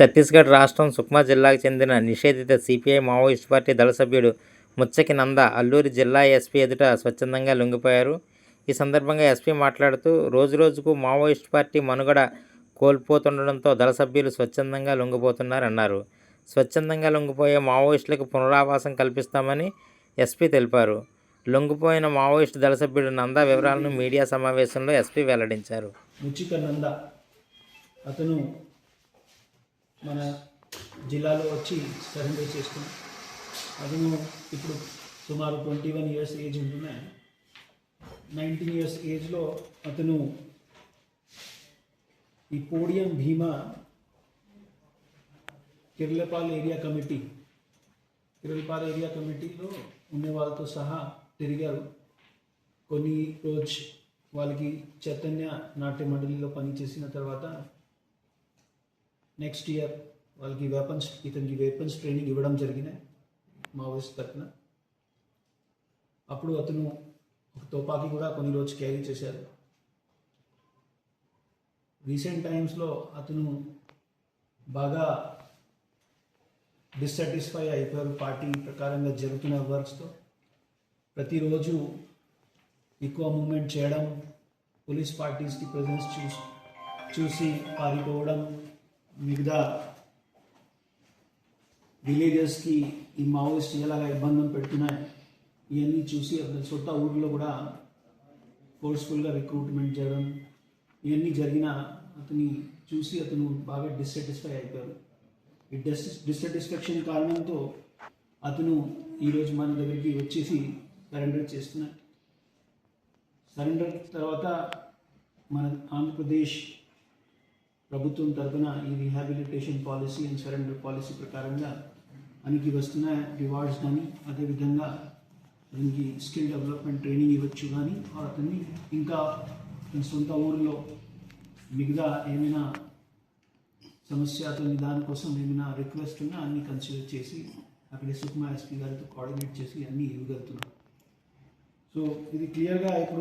ఛత్తీస్గఢ్ రాష్ట్రం సుక్మా జిల్లాకు చెందిన నిషేధిత సిపిఐ మావోయిస్ట్ పార్టీ దళ సభ్యుడు ముచ్చకి నంద అల్లూరి జిల్లా ఎస్పీ ఎదుట స్వచ్ఛందంగా లొంగిపోయారు. ఈ సందర్భంగా ఎస్పీ మాట్లాడుతూ రోజురోజుకు మావోయిస్ట్ పార్టీ మనుగడ కోల్పోతుండడంతో దళ సభ్యులు స్వచ్ఛందంగా లొంగిపోతున్నారన్నారు. స్వచ్ఛందంగా లొంగిపోయే మావోయిస్టులకు పునరావాసం కల్పిస్తామని ఎస్పీ తెలిపారు. లొంగిపోయిన మావోయిస్ట్ దళ సభ్యుడు నందా వివరాలను మీడియా సమావేశంలో ఎస్పీ వెల్లడించారు. నంద. అతను మన జిల్లాలో వచ్చి సరెండర్ చేసుకున్నాం. అతను ఇప్పుడు సుమారు ట్వంటీ వన్ ఇయర్స్ ఏజ్ ఉంటున్నాయి. నైన్టీన్ ఇయర్స్ ఏజ్లో అతను ఈ podium Bhima Kirlapal area committee Kirlapal area కమిటీలో ఉండే వాళ్ళతో సహా తిరిగారు. కొన్ని రోజు వాళ్ళకి చైతన్య నాట్య మండలిలో పనిచేసిన తర్వాత నెక్స్ట్ ఇయర్ వాళ్ళకి వెపన్స్ ఇతనికి వెపన్స్ ట్రైనింగ్ ఇవ్వడం జరిగినాయి. మావోయిస్ట్ తరఫున అప్పుడు అతను ఒక తుపాకీ కూడా కొన్ని రోజు క్యారీ చేశారు. రీసెంట్ టైమ్స్లో అతను బాగా డిస్సాటిస్ఫై అయిపోయారు పార్టీ ప్రకారంగా జరుగుతున్న వర్క్స్తో ప్రతిరోజు ఎక్కువ మూమెంట్ చేయడం పోలీస్ పార్టీస్కి ప్రజెన్స్ చూసి చూసి పారిపోవడం మిగతా విలేజెస్కి ఈ మావోయిస్ట్ ఎలాగ ఇబ్బందులు పెడుతున్నాయి ఇవన్నీ చూసి అతని సొంత ఊర్లో కూడా ఫోర్స్ఫుల్గా రిక్రూట్మెంట్ చేయడం ఇవన్నీ జరిగిన అతని చూసి అతను బాగా డిస్సాటిస్ఫై అయిపోయారు ఈ డిస్ డిస్సాటిస్ఫాక్షన్ కారణంతో అతను ఈరోజు మన దగ్గరికి వచ్చేసి సరెండర్ చేస్తున్నాడు. సరెండర్ తర్వాత మన ఆంధ్రప్రదేశ్ ప్రభుత్వం తరఫున ఈ rehabilitation policy and surrender policy ప్రకారంగా మనకి వస్తున్న రివార్డ్స్ కానీ అదేవిధంగా అతనికి స్కిల్ డెవలప్మెంట్ ట్రైనింగ్ ఇవ్వచ్చు కానీ అతన్ని ఇంకా తన సొంత ఊరిలో మిగతా ఏమైనా సమస్య అతని దానికోసం ఏమైనా రిక్వెస్ట్ ఉన్నా అన్ని కన్సిడర్ చేసి అక్కడే సుకుమార్ ఎస్పీ గారితో కోఆర్డినేట్ చేసి అన్నీ ఇవ్వగలుగుతున్నాం సో ఇది క్లియర్గా ఇప్పుడు